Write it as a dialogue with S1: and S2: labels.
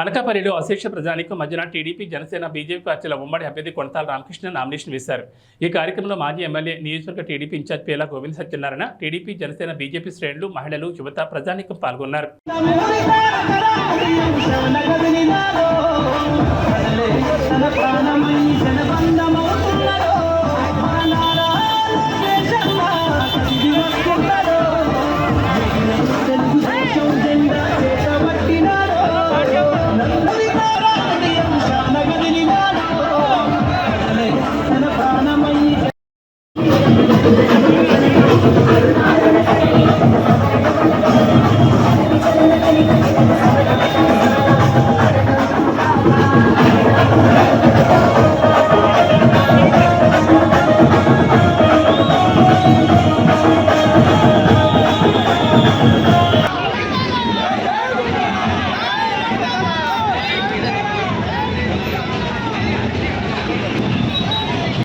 S1: అనకాపల్లిలో అశేష ప్రజానికం మధ్యన టీడీపీ జనసేన బీజేపీ పార్టీల ఉమ్మడి అభ్యర్థి కొనతాల రామకృష్ణ నామినేషన్ వేశారు. ఈ కార్యక్రమంలో మాజీ ఎమ్మెల్యే నియోజకవర్గ TDP in charge Pela Govind Satyanarayana TDP Janasena BJP శ్రేణులు మహిళలు యువత ప్రజానికం పాల్గొన్నారు.
S2: Thank you.